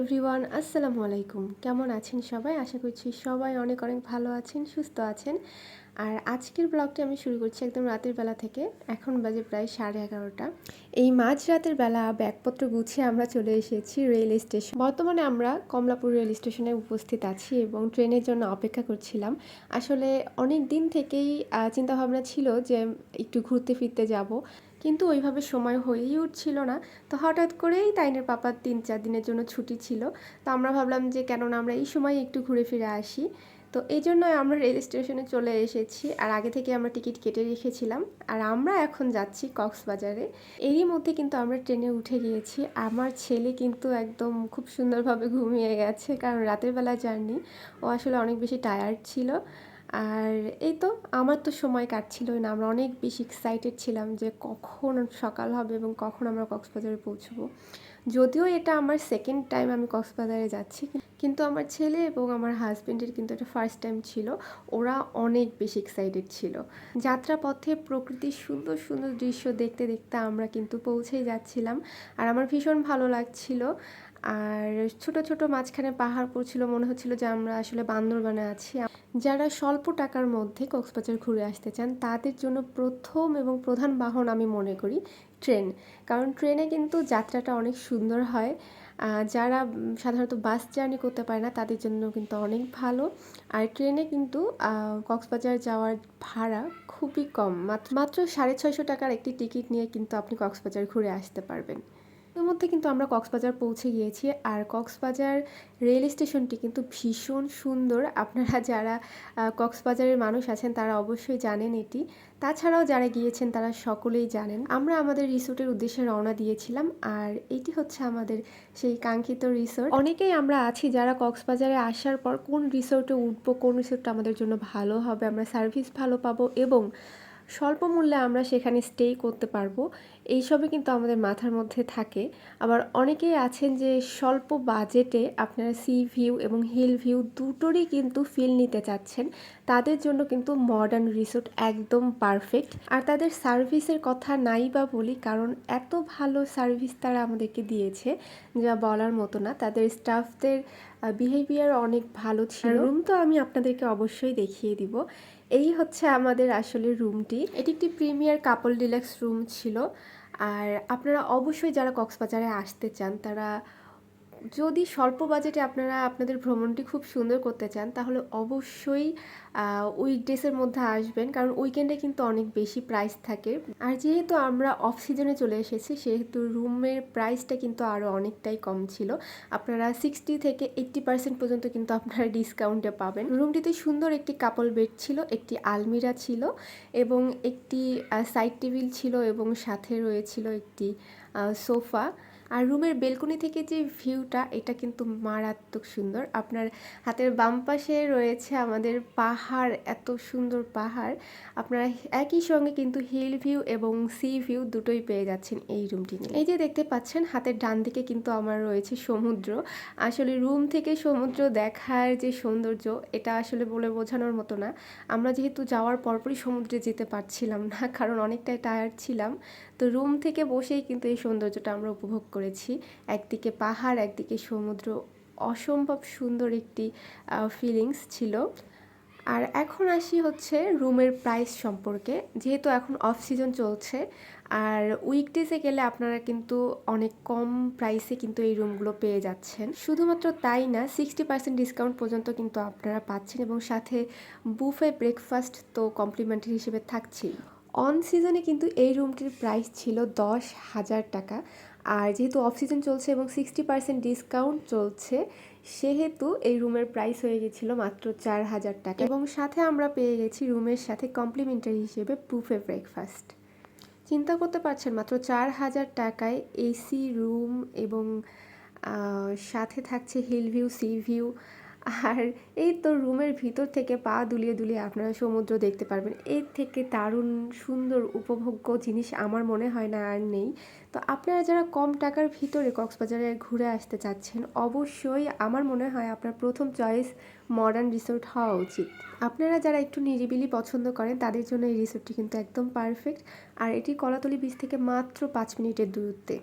Everyone, আসসালামু আলাইকুম। কেমন আছেন সবাই? আশা করছি সবাই অনেক অনেক ভালো আছেন, সুস্থ আছেন। আর আজকের ব্লগটি আমি শুরু করছি একদম রাতের বেলা থেকে। এখন বাজে প্রায় সাড়ে এগারোটা। এই মাঝ রাতের বেলা ব্যাগপত্র গুছিয়ে আমরা চলে এসেছি রেল স্টেশন বর্তমানে আমরা কমলাপুর রেল স্টেশনে উপস্থিত আছি এবং ট্রেনের জন্য অপেক্ষা করছিলাম। আসলে অনেক দিন থেকেই চিন্তাভাবনা ছিল যে একটু ঘুরতে ফিরতে যাব। কিন্তু ওইভাবে সময় হয়েই উঠছিল না। তো হঠাৎ করেই তাইনের পাপার তিন চার দিনের জন্য ছুটি ছিল। তো আমরা ভাবলাম যে কেননা আমরা এই সময় একটু ঘুরে ফিরে আসি। তো এই জন্য আমরা রেল স্টেশনে চলে এসেছি আর আগে থেকে আমরা টিকিট কেটে রেখেছিলাম। আর আমরা এখন যাচ্ছি কক্সবাজারে। এরই মধ্যে কিন্তু আমরা ট্রেনে উঠে গিয়েছি। আমার ছেলে কিন্তু একদম খুব সুন্দরভাবে ঘুমিয়ে গেছে কারণ রাতের বেলা জার্নি। ও আসলে অনেক বেশি টায়ার্ড ছিল। আর এই তো আমার তো সময় কাটছিলই না, আমরা অনেক বেশি এক্সাইটেড ছিলাম যে কখন সকাল হবে এবং কখন আমরা কক্সবাজারে পৌঁছবো। যদিও এটা আমার সেকেন্ড টাইম আমি কক্সবাজারে যাচ্ছি, কিন্তু আমার ছেলে এবং আমার হাজব্যান্ডের কিন্তু এটা ফার্স্ট টাইম ছিল, ওরা অনেক বেশি এক্সাইটেড ছিল। যাত্রাপথে প্রকৃতির সুন্দর সুন্দর দৃশ্য দেখতে দেখতে আমরা কিন্তু পৌঁছেই যাচ্ছিলাম, আর আমার ভীষণ ভালো লাগছিল। আর ছোট ছোট মাঝখানে পাহাড় পড়ছিল, মনে হচ্ছিল যে আমরা আসলে বান্দরবানে আছি। যারা স্বল্প টাকার মধ্যে কক্সবাজার ঘুরে আসতে চান, তাদের জন্য প্রথম এবং প্রধান বাহন আমি মনে করি ট্রেন। কারণ ট্রেনে কিন্তু যাত্রাটা অনেক সুন্দর হয়। যারা সাধারণত বাস জার্নি করতে পারে না, তাদের জন্য কিন্তু অনেক ভালো। আর ট্রেনে কিন্তু কক্সবাজার যাওয়ার ভাড়া খুবই কম। মাত্র সাড়ে ছয়শো টাকার একটি টিকিট নিয়ে কিন্তু আপনি কক্সবাজার ঘুরে আসতে পারবেন। মধ্যে কিন্তু আমরা কক্সবাজার পৌঁছে গিয়েছি আর কক্সবাজার রেল স্টেশনটি কিন্তু ভীষণ সুন্দর। আপনারা যারা কক্সবাজারের মানুষ আছেন তারা অবশ্যই জানেন এটি। তাছাড়াও যারা গিয়েছেন তারা সকলেই জানেন। আমরা আমাদের রিসোর্টের উদ্দেশ্যে রওনা দিয়েছিলাম আর এটি হচ্ছে আমাদের সেই কাঙ্ক্ষিত রিসোর্ট। অনেকেই আমরা আছি যারা কক্সবাজারে আসার পর কোন রিসোর্টে উঠবো, কোন রিসোর্টটা আমাদের জন্য ভালো হবে, আমরা সার্ভিস ভালো পাবো এবং স্বল্প মূল্যে আমরা সেখানে স্টে করতে পারব। এইসবই কিন্তু আমাদের মাথার মধ্যে থাকে। আবার অনেকেই আছেন যে স্বল্প বাজেটে আপনারা সি ভিউ এবং হিল ভিউ দুটোরই কিন্তু ফিল নিতে চাচ্ছেন। তাদের জন্য কিন্তু মডার্ন রিসোর্ট একদম পারফেক্ট আর তাদের সার্ভিসের কথা নাই বা বলি, কারণ এত ভালো সার্ভিস তারা আমাদেরকে দিয়েছে, যা বলার মতো না। তাদের স্টাফদের বিহেভিয়ার অনেক ভালো ছিল। রুম তো আমি আপনাদেরকে অবশ্যই দেখিয়ে দিব। এই হচ্ছে আমাদের আসলে রুমটি। এটি একটি প্রিমিয়ার কাপল ডিলাক্স রুম ছিল। আর আপনারা অবশ্যই যারা কক্সবাজারে আসতে চান, তারা যদি স্বল্প বাজেটে আপনারা আপনাদের ভ্রমণটি খুব সুন্দর করতে চান, তাহলে অবশ্যই উইকডেসের মধ্যে আসবেন। কারণ উইকেন্ডে কিন্তু অনেক বেশি প্রাইস থাকে। আর যেহেতু আমরা অফ সিজনে চলে এসেছি, সেহেতু রুমের প্রাইসটা কিন্তু আরও অনেকটাই কম ছিল। আপনারা সিক্সটি থেকে এইট্টি পার্সেন্ট পর্যন্ত কিন্তু আপনারা ডিসকাউন্টে পাবেন। রুমটিতে সুন্দর একটি কাপল বেড ছিল, একটি আলমিরা ছিল এবং একটি সাইড টেবিল ছিল এবং সাথে রয়েছিল একটি সোফা আর রুমের বেলকনি থেকে যে ভিউটা, এটা কিন্তু মারাত্মক সুন্দর। আপনার হাতের বাম পাশে রয়েছে আমাদের পাহাড়, এত সুন্দর পাহাড়। আপনারা একই সঙ্গে কিন্তু হিল ভিউ এবং সি ভিউ দুটোই পেয়ে যাচ্ছেন এই রুমটি নিয়ে। এই যে দেখতে পাচ্ছেন, হাতের ডান দিকে কিন্তু আমার রয়েছে সমুদ্র। আসলে রুম থেকে সমুদ্র দেখার যে সৌন্দর্য, এটা আসলে বলে বোঝানোর মতো না। আমরা যেহেতু যাওয়ার পরপরই সমুদ্রে যেতে পারছিলাম না, কারণ অনেকটাই টায়ার্ড ছিলাম। তো রুম থেকে বসেই কিন্তু এই সৌন্দর্যটা আমরা উপভোগ করেছি। একদিকে পাহাড়, একদিকে সমুদ্র। অসম্ভব সুন্দর একটি ফিলিংস ছিল। আর এখন আসি হচ্ছে রুমের প্রাইস সম্পর্কে। যেহেতু এখন অফ সিজন চলছে, আর উইকডেজে গেলে আপনারা কিন্তু অনেক কম প্রাইসে কিন্তু এই রুমগুলো পেয়ে যাচ্ছেন। শুধুমাত্র তাই না সিক্সটি পার্সেন্ট ডিসকাউন্ট পর্যন্ত কিন্তু আপনারা পাচ্ছেন এবং সাথে বুফে ব্রেকফাস্ট তো কমপ্লিমেন্টারি হিসেবে থাকছেই। অন সিজনে কিন্তু এই রুমটির প্রাইস ছিল দশ হাজার টাকা। আর যেহেতু অফ সিজন চলছে এবং সিক্সটি পার্সেন্ট ডিসকাউন্ট চলছে, সেহেতু এই রুমের প্রাইস হয়ে গেছিল মাত্র চার হাজার টাকা। এবং সাথে আমরা পেয়ে গেছি রুমের সাথে কমপ্লিমেন্টারি হিসেবে বুফে ব্রেকফাস্ট চিন্তা করতে পারছেন, মাত্র চার হাজার টাকায় এসি রুম এবং সাথে থাকছে হিল ভিউ সি ভিউ আর এই তো রুমের ভিতর থেকে পা দুলিয়ে দুলিয়ে আপনারা সমুদ্র দেখতে পারবেন। এর থেকে দারুণ সুন্দর উপভোগ্য জিনিস আমার মনে হয় না আর নেই। তো আপনারা যারা কম টাকার ভিতরে কক্সবাজারে ঘুরে আসতে চাচ্ছেন, অবশ্যই আমার মনে হয় আপনার প্রথম চয়েস মডার্ন রিসোর্ট হওয়া উচিত। আপনারা যারা একটু নিরিবিলি পছন্দ করেন, তাদের জন্য এই রিসোর্টটি কিন্তু একদম পারফেক্ট আর এটি কলাতলি বিচ থেকে মাত্র পাঁচ মিনিটের দূরত্বে।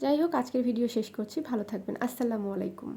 যাই হোক, আজকের ভিডিও শেষ করছি। ভালো থাকবেন। আসসালামু আলাইকুম।